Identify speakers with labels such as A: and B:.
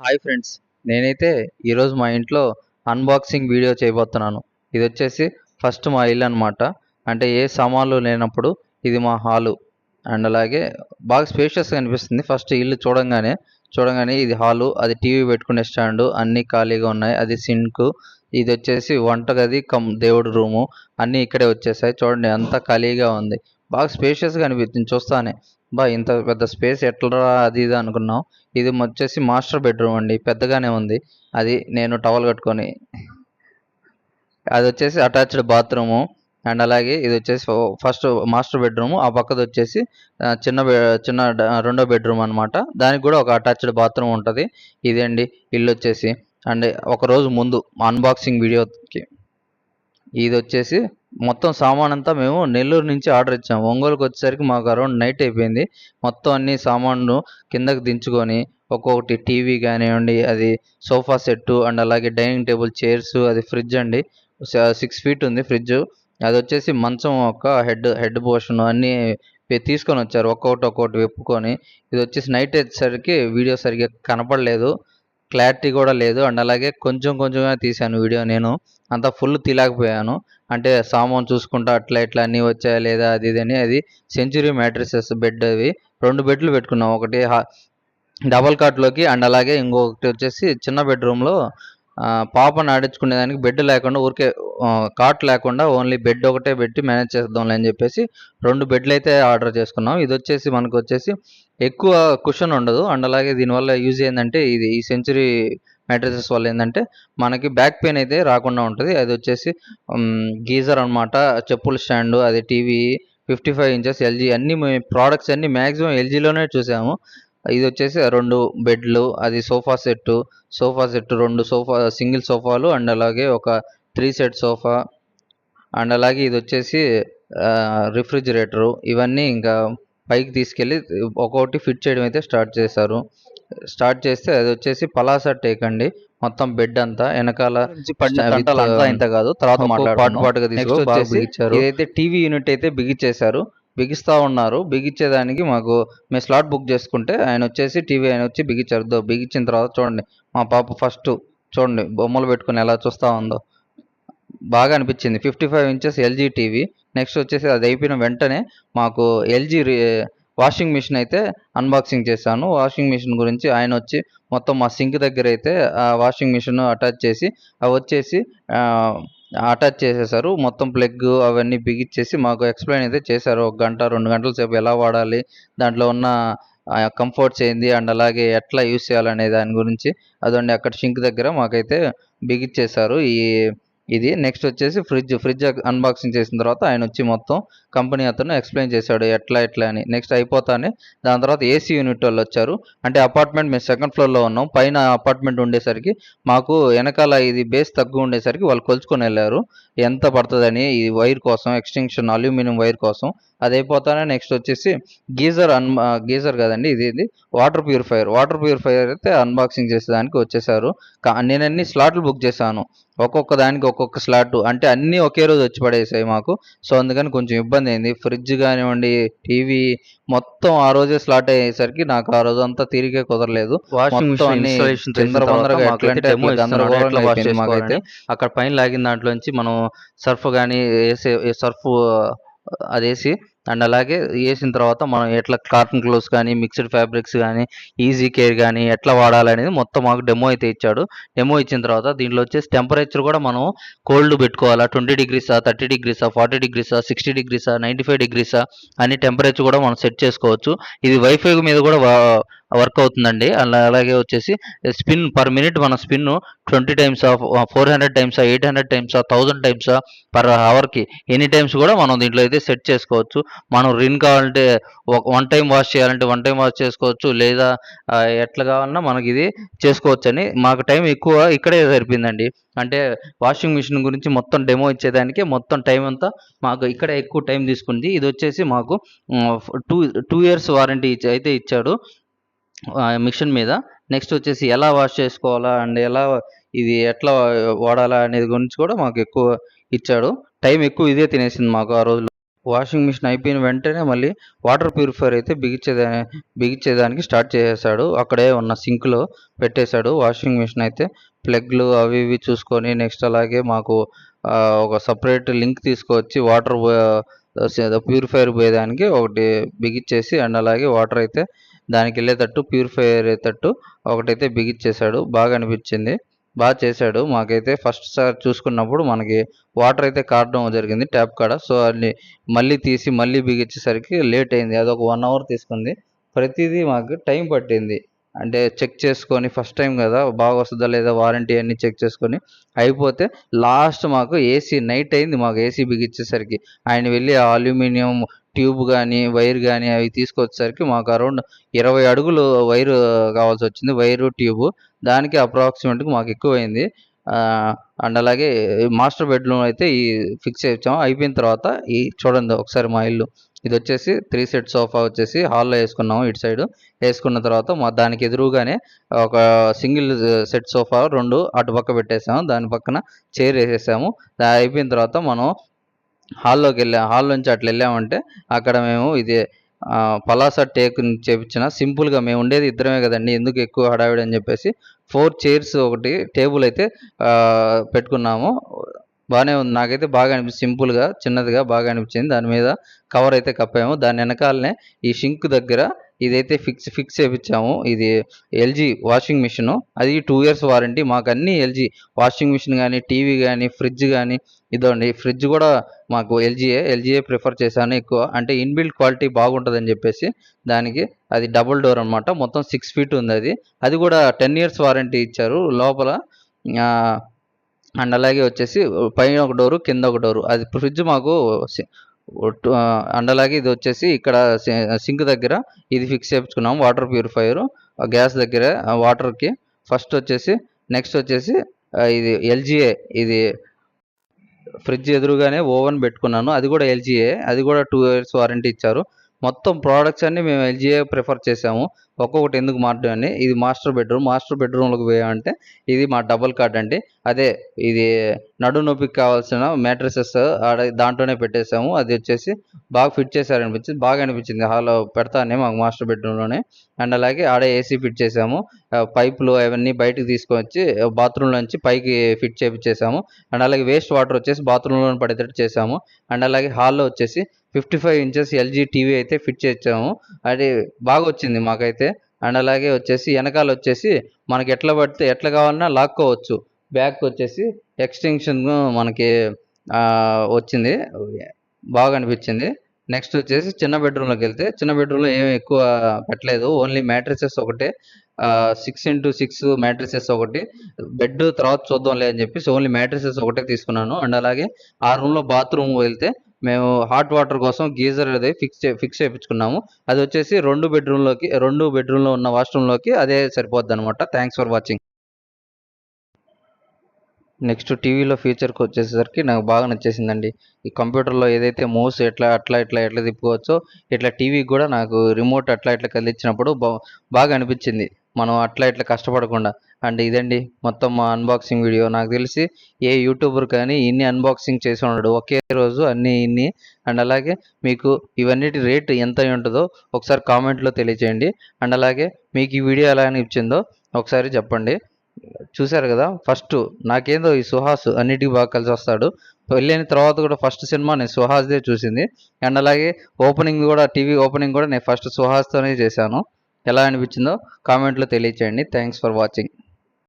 A: Hi friends నేనైతే ఈరోజు మా ఇంట్లో అన్బాక్సింగ్ వీడియో చేయబోతున్నాను. ఇది వచ్చేసి ఫస్ట్ మా ఇల్లు అనమాట అంటే ఏ సామాన్లు లేనప్పుడు ఇది మా హాలు అండ్ అలాగే బాగా స్పేషియస్గా అనిపిస్తుంది. ఫస్ట్ ఇల్లు చూడంగానే చూడంగానే ఇది హాలు అది టీవీ పెట్టుకునే స్టాండు అన్నీ ఖాళీగా ఉన్నాయి. అది సింక్ ఇది వచ్చేసి వంటగది కమ్ దేవుడు రూము అన్నీ ఇక్కడే వచ్చేసాయి. చూడండి అంతా ఖాళీగా ఉంది. బాగా స్పేషియస్గా అనిపిస్తుంది. చూస్తానే. బా ఇంత పెద్ద స్పేస్ ఎట్లరా అది ఇది అనుకున్నాం. ఇది వచ్చేసి మాస్టర్ బెడ్రూమ్ అండి పెద్దగానే ఉంది. అది నేను టవల్ కట్టుకొని అది వచ్చేసి అటాచ్డ్ బాత్రూము. అండ్ అలాగే ఇది వచ్చేసి ఫస్ట్ మాస్టర్ బెడ్రూమ్ ఆ పక్కది వచ్చేసి చిన్న చిన్న రెండో బెడ్రూమ్ అనమాట దానికి కూడా ఒక అటాచ్డ్ బాత్రూమ్ ఉంటుంది. ఇదండి ఇల్లు వచ్చేసి. అండ్ ఒక రోజు ముందు అన్బాక్సింగ్ వీడియోకి ఇది వచ్చేసి మొత్తం సామాన్ అంతా మేము నెల్లూరు నుంచి ఆర్డర్ ఇచ్చాము ఒంగోలుకి వచ్చేసరికి మాకు అరౌండ్ నైట్ అయిపోయింది. మొత్తం అన్ని సామాన్లు కిందకు దించుకొని ఒక్కొక్కటి టీవీ కానివ్వండి అది సోఫా సెట్టు అండ్ అలాగే డైనింగ్ టేబుల్ చైర్స్ అది ఫ్రిడ్జ్ అండి. సిక్స్ ఫీట్ ఉంది ఫ్రిడ్జ్. అది వచ్చేసి మంచం ఒక హెడ్ హెడ్ పోర్షన్ అన్నీ తీసుకొని వచ్చారు. ఒక్కొక్కటి ఒక్కొక్కటి విప్పుకొని. ఇది వచ్చేసి నైట్ వచ్చేసరికి వీడియో సరిగ్గా కనపడలేదు. క్లారిటీ కూడా లేదు. అండ్ అలాగే కొంచెం కొంచెంగా తీశాను వీడియో నేను. అంత ఫుల్ తీలేకపోయాను అంటే సామాన్ చూసుకుంటా అట్లా ఇట్లా అన్నీ వచ్చాయా లేదా అది ఇది అని. అది సెంచురీ మ్యాట్రిసెస్ బెడ్ అవి. రెండు బెడ్లు పెట్టుకున్నాం. ఒకటి డబల్ కాట్లోకి అండ్ అలాగే ఇంకొకటి వచ్చేసి చిన్న బెడ్రూమ్లో పాపను ఆడించుకునేదానికి బెడ్ లేకుండా ఊరికే కాట్ లేకుండా ఓన్లీ బెడ్ ఒకటే పెట్టి మేనేజ్ చేద్దాంలే అని చెప్పేసి రెండు బెడ్లు అయితే ఆర్డర్ చేసుకున్నాం. ఇది వచ్చేసి మనకు వచ్చేసి ఎక్కువ కుషన్ ఉండదు. అండ్ అలాగే దీనివల్ల యూజ్ ఏంటంటే ఇది ఈ సెంచురీ మ్యాట్రసెస్ వల్ల ఏంటంటే మనకి బ్యాక్ పెయిన్ అయితే రాకుండా ఉంటుంది. అది వచ్చేసి గీజర్ అనమాట చెప్పుల స్టాండ్ అది TV fifty five inches LG అన్ని ప్రోడక్ట్స్ అన్ని మ్యాక్సిమం ఎల్జీలోనే చూసాము. ఇది వచ్చేసి రెండు బెడ్లు అది సోఫా సెట్ సోఫా సెట్ రెండు సోఫా సింగిల్ సోఫాలు అండ్ అలాగే ఒక త్రీ సెట్ సోఫా. అండ్ అలాగే ఇది వచ్చేసి రిఫ్రిజిరేటరు. ఇవన్నీ ఇంకా పైకి తీసుకెళ్ళి ఒక్కొక్కటి ఫిట్ చేయడం అయితే స్టార్ట్ చేశారు. స్టార్ట్ చేస్తే అది వచ్చేసి పలాస టేక్ అండి. మొత్తం బెడ్ అంతా. వెనకాల
B: ఇంత కాదు. తర్వాత వచ్చేసి
A: బిగించారు ఇదైతే టీవీ యూనిట్ అయితే బిగించేశారు బిగిస్తూ ఉన్నారు. బిగించేదానికి మాకు మేము స్లాట్ బుక్ చేసుకుంటే ఆయన వచ్చేసి టీవీ ఆయన వచ్చి బిగించారు బిగించిన తర్వాత చూడండి మా పాప ఫస్ట్ చూడండి బొమ్మలు పెట్టుకుని ఎలా చూస్తూ ఉందో. బాగా అనిపించింది. Fifty five inches LG TV next వచ్చేసి అది అయిపోయిన వెంటనే మాకు ఎల్జీ వాషింగ్ మిషన్ అయితే అన్బాక్సింగ్ చేశాను. వాషింగ్ మిషన్ గురించి ఆయన వచ్చి మొత్తం మా సింక్ దగ్గర అయితే ఆ వాషింగ్ మిషన్ అటాచ్ చేసి అవి వచ్చేసి అటాచ్ చేసేసారు. మొత్తం ప్లగ్ అవన్నీ బిగిచ్చేసి మాకు ఎక్స్ప్లెయిన్ అయితే చేశారు. ఒక గంట రెండు గంటల సేపు ఎలా వాడాలి దాంట్లో ఉన్న కంఫర్ట్స్ ఏంది అండ్ అలాగే ఎట్లా యూస్ చేయాలనే దాని గురించి అదండి అక్కడ షింక్ దగ్గర మాకైతే బిగిచ్చేశారు ఈ ఇది నెక్స్ట్ వచ్చేసి ఫ్రిడ్జ్ ఫ్రిడ్జ్ అన్బాక్సింగ్ చేసిన తర్వాత ఆయన వచ్చి మొత్తం కంపెనీ అతను ఎక్స్ప్లెయిన్ చేశాడు ఎట్లా ఎట్లా అని. నెక్స్ట్ అయిపోతానే దాని తర్వాత ఏసీ యూనిట్ వాళ్ళు వచ్చారు. అంటే అపార్ట్మెంట్ మేము సెకండ్ ఫ్లోర్లో ఉన్నాం. పైన అపార్ట్మెంట్ ఉండేసరికి మాకు వెనకాల ఇది బేస్ తక్కువ ఉండేసరికి వాళ్ళు కొలుచుకొని వెళ్ళారు. ఎంత పడుతుందని ఈ వైర్ కోసం ఎక్స్టెన్షన్ అల్యూమినియం వైర్ కోసం. అది అయిపోతానే నెక్స్ట్ వచ్చేసి గీజర్ అన్ గీజర్ కదండి ఇది ఇది వాటర్ ప్యూరిఫైయర్ వాటర్ ప్యూరిఫైయర్ అయితే అన్బాక్సింగ్ చేసేదానికి వచ్చేసారు. కా- నేను అన్ని స్లాట్లు బుక్ చేశాను. ఒక్కొక్క దానికి ఒక్కొక్క స్లాట్ అంటే అన్నీ ఒకే రోజు వచ్చి పడేసాయి మాకు. సో అందుకని కొంచెం ఇబ్బంది అయింది. ఫ్రిడ్జ్ కానివ్వండి టీవీ మొత్తం ఆ రోజే స్లాట్ అయ్యేసరికి నాకు ఆ రోజు అంతా తిరిగే కుదరలేదు.
B: మాకైతే. అక్కడ పైన లాగిన దాంట్లోంచి మనం సర్ఫ్ కానీ వేసే సర్ఫ్ అది వేసి అండ్ అలాగే వేసిన తర్వాత మనం ఎట్లా కాటన్ క్లోత్స్ కానీ మిక్స్డ్ ఫ్యాబ్రిక్స్ కానీ ఈజీ కేర్ కానీ ఎట్లా వాడాలనేది మొత్తం మాకు డెమో అయితే ఇచ్చాడు. డెమో ఇచ్చిన తర్వాత దీంట్లో వచ్చేసి టెంపరేచర్ కూడా మనం కోల్డ్ పెట్టుకోవాలా. ట్వంటీ డిగ్రీసా థర్టీ డిగ్రీసా ఫార్టీ డిగ్రీసా సిక్స్టీ డిగ్రీసా నైంటీ ఫైవ్ డిగ్రీసా అని టెంపరేచర్ కూడా మనం సెట్ చేసుకోవచ్చు. ఇది వైఫై మీద కూడా వర్క్ అవుతుందండి. అలా అలాగే వచ్చేసి స్పిన్ పర్ మినిట్ మన spin twenty times four hundred times eight hundred times thousand times per అవర్కి any times కూడా మనం దీంట్లో అయితే సెట్ చేసుకోవచ్చు. మనం రిన్ కావాలంటే వన్ టైం వాష్ చేయాలంటే వన్ టైం వాష్ చేసుకోవచ్చు. లేదా ఎట్లా కావాలన్నా మనకి ఇది చేసుకోవచ్చు అని మాకు టైం ఎక్కువ ఇక్కడే సరిపోయిందండి. అంటే వాషింగ్ మిషన్ గురించి మొత్తం డెమో ఇచ్చేదానికి మొత్తం టైం అంతా మాకు ఇక్కడ ఎక్కువ టైం తీసుకుంది. ఇది వచ్చేసి మాకు టూ టూ ఇయర్స్ వారంటీ అయితే ఇచ్చాడు. మిషన్ మీద నెక్స్ట్ వచ్చేసి ఎలా వాష్ చేసుకోవాలా అండ్ ఎలా ఇది ఎట్లా వాడాలా అనేది గురించి కూడా మాకు ఎక్కువ ఇచ్చాడు. టైం ఎక్కువ ఇదే తినేసింది మాకు ఆ రోజులో
A: వాషింగ్ మిషన్ అయిపోయిన వెంటనే మళ్ళీ వాటర్ ప్యూరిఫైయర్ అయితే బిగించేదా బిగించేదానికి స్టార్ట్ చేసేసాడు. అక్కడే ఉన్న సింక్లో పెట్టేశాడు వాషింగ్ మిషన్ అయితే. ప్లగ్లు అవి ఇవి చూసుకొని నెక్స్ట్ అలాగే మాకు ఒక సపరేట్ లింక్ తీసుకొచ్చి వాటర్ ప్యూరిఫైయర్ పోయేదానికి ఒకటి బిగించేసి అండ్ అలాగే వాటర్ అయితే దానికి వెళ్ళేటట్టు ప్యూరిఫై అయ్యేటట్టు ఒకటైతే బిగించేశాడు. బాగా అనిపించింది. బాగా చేశాడు. మాకైతే ఫస్ట్ సార్ చూసుకున్నప్పుడు మనకి వాటర్ అయితే కారడం జరిగింది ట్యాప్ కాడ. సో అన్ని మళ్ళీ తీసి మళ్ళీ బిగించేసరికి లేట్ అయింది. అది ఒక వన్ అవర్ తీసుకుంది. ప్రతిదీ మాకు టైం పట్టింది. అంటే చెక్ చేసుకొని ఫస్ట్ టైం కదా బాగా వస్తుందా లేదా వారంటీ అన్ని చెక్ చేసుకొని అయిపోతే లాస్ట్ మాకు ఏసీ నైట్ అయింది మాకు ఏసీ బిగించేసరికి. ఆయన వెళ్ళి ఆ అల్యూమినియం ట్యూబ్ కానీ వైర్ కానీ అవి తీసుకొచ్చేసరికి మాకు అరౌండ్ ఇరవై అడుగులు వైరు కావాల్సి వచ్చింది. వైరు ట్యూబ్ దానికి అప్రాక్సిమేట్గా మాకు ఎక్కువైంది. అండ్ అలాగే మాస్టర్ బెడ్రూమ్ అయితే ఈ ఫిక్స్ చేయించాము అయిపోయిన తర్వాత ఈ చూడండి ఒకసారి మా ఇల్లు. ఇది వచ్చేసి త్రీ సెట్ సోఫా వచ్చేసి హాల్లో వేసుకున్నాము ఇటు సైడ్. వేసుకున్న తర్వాత మా దానికి ఎదురుగానే ఒక సింగిల్ సెట్ సోఫా రెండు అటు పక్క పెట్టేసాము. దాని పక్కన చైర్ వేసేసాము. అయిపోయిన తర్వాత మనం హాల్లోకి వెళ్ళాం హాల్ నుంచి అట్లా వెళ్ళామంటే అక్కడ మేము ఇది పలాస టేక్ చేపించిన సింపుల్గా మేము ఉండేది ఇద్దరమే కదండి ఎందుకు ఎక్కువ హడావిడి అని చెప్పేసి ఫోర్ చైర్స్ ఒకటి టేబుల్ అయితే పెట్టుకున్నాము. బాగానే ఉంది. నాకైతే బాగా అనిపించింది సింపుల్గా చిన్నదిగా బాగా అనిపించింది. దాని మీద కవర్ అయితే కప్పాము. దాని వెనకాలనే ఈ షింక్ దగ్గర ఇదైతే ఫిక్స్ ఫిక్స్ చేయించాము ఇది ఎల్జీ వాషింగ్ మిషన్. అది టూ ఇయర్స్ వారంటీ. మాకు అన్ని ఎల్జీ వాషింగ్ మిషన్ కానీ టీవీ కానీ ఫ్రిడ్జ్ కానీ ఇదండి. ఫ్రిడ్జ్ కూడా మాకు ఎల్జీఏ ఎల్జీఏ ప్రిఫర్ చేశాను ఎక్కువ. అంటే ఇన్బిల్ట్ క్వాలిటీ బాగుంటుందని చెప్పేసి దానికి అది డబుల్ డోర్ అనమాట మొత్తం సిక్స్ ఫీట్ ఉంది అది అది కూడా టెన్ ఇయర్స్ వారంటీ ఇచ్చారు. లోపల అండ్ అలాగే వచ్చేసి పైన ఒక డోరు కింద ఒక డోరు. అది ఫ్రిడ్జ్ మాకు సి- ఒట్టు- ఇది వచ్చేసి ఇక్కడ సింక్ దగ్గర ఇది ఫిక్స్ చేయించుకున్నాం వాటర్ ప్యూరిఫైయర్ గ్యాస్ దగ్గర వాటర్కి. ఫస్ట్ వచ్చేసి నెక్స్ట్ వచ్చేసి ఇది ఎల్జీఏ ఇది ఫ్రిడ్జ్ ఎదురుగానే ఓవెన్ పెట్టుకున్నాను. అది కూడా ఎల్జీఏ అది కూడా టూ ఇయర్స్ వారంటీ ఇచ్చారు. మొత్తం ప్రోడక్ట్స్ అన్ని మేము ఎల్జీఏ ప్రిఫర్ చేసాము. ఒక్కొక్కటి ఎందుకు మారడం ఇది మాస్టర్ బెడ్రూమ్ మాస్టర్ బెడ్రూమ్లోకి పోయామంటే ఇది మా డబల్ కాట్ అండి అదే ఇది నడు నొప్పికి కావాల్సిన మ్యాట్రసెస్ ఆడ దాంట్లోనే పెట్టేసాము అది వచ్చేసి బాగా ఫిట్ చేశారనిపించింది బాగా అనిపించింది. హాల్లో పెడతానే మాకు మాస్టర్ బెడ్రూమ్లోనే. అండ్ అలాగే ఆడే ఏసీ ఫిట్ చేసాము పైపులు అవన్నీ బయటకు తీసుకొచ్చి వచ్చి నుంచి పైకి ఫిట్ చేపించేసాము అండ్ అలాగే వేస్ట్ వాటర్ వచ్చేసి బాత్రూంలో పడేటట్టు చేసాము అండ్ అలాగే హాల్లో వచ్చేసి fifty five inches LG TV అయితే ఫిట్ చేసాము అది బాగా వచ్చింది మాకైతే. అండ్ అలాగే వచ్చేసి వెనకాల వచ్చేసి మనకి ఎట్లా పడితే ఎట్లా కావాలన్నా లాక్కోవచ్చు. బ్యాక్ వచ్చేసి ఎక్స్టెన్షన్ మనకి వచ్చింది. బాగా అనిపించింది నెక్స్ట్ వచ్చేసి చిన్న బెడ్రూమ్లోకి వెళ్తే చిన్న బెడ్రూమ్లో ఏమి ఎక్కువ పెట్టలేదు. ఓన్లీ మ్యాట్రిసెస్ ఒకటే సిక్స్ ఇంటూ సిక్స్ మ్యాట్రిసెస్ ఒకటి. బెడ్ తర్వాత చూద్దాంలే అని చెప్పేసి ఓన్లీ మ్యాట్రిసెస్ ఒకటే తీసుకున్నాను. అండ్ అలాగే ఆ రూమ్లో బాత్రూమ్ వెళ్తే మేము హాట్ వాటర్ కోసం గీజర్ అది ఫిక్స్ ఫిక్స్ చేయించుకున్నాము. అది వచ్చేసి రెండు బెడ్రూమ్లోకి రెండు బెడ్రూమ్లో ఉన్న వాష్రూమ్లోకి అదే సరిపోద్ది అనమాట థ్యాంక్స్ ఫర్ వాచింగ్ నెక్స్ట్ టీవీలో ఫీచర్కి వచ్చేసరికి నాకు బాగా నచ్చేసిందండి. ఈ కంప్యూటర్లో ఏదైతే మౌస్ ఎట్లా అట్లా ఇట్లా ఎట్లా తిప్పుకోవచ్చో ఇట్లా టీవీకి కూడా నాకు రిమోట్ అట్లా ఇట్లా కదిలించినప్పుడు బా బాగా అనిపించింది. మనం అట్లా ఇట్లా కష్టపడకుండా. అండ్ ఇదండి మొత్తం మా అన్బాక్సింగ్ వీడియో నాకు తెలిసి ఏ యూట్యూబర్ కానీ ఇన్ని అన్బాక్సింగ్ చేసి ఉన్నాడు ఒకే రోజు అన్ని ఇన్ని. అండ్ అలాగే మీకు ఇవన్నిటి రేట్ ఎంత ఉంటుందో ఒకసారి కామెంట్లో తెలియచేయండి. అండ్ అలాగే మీకు ఈ వీడియో ఎలా అనిపించిందో ఒకసారి చెప్పండి. చూశారు కదా ఫస్ట్ నాకేందో ఈ సుహాస్ అన్నిటికీ బాగా కలిసి వస్తాడు. వెళ్ళిన తర్వాత కూడా ఫస్ట్ సినిమా నేను సుహాస్దే చూసింది. అండ్ అలాగే ఓపెనింగ్ కూడా టీవీ ఓపెనింగ్ కూడా నేను ఫస్ట్ సుహాస్తోనే చేశాను. ఎలా అనిపించిందో కామెంట్లో తెలియచేయండి. Thanks for watching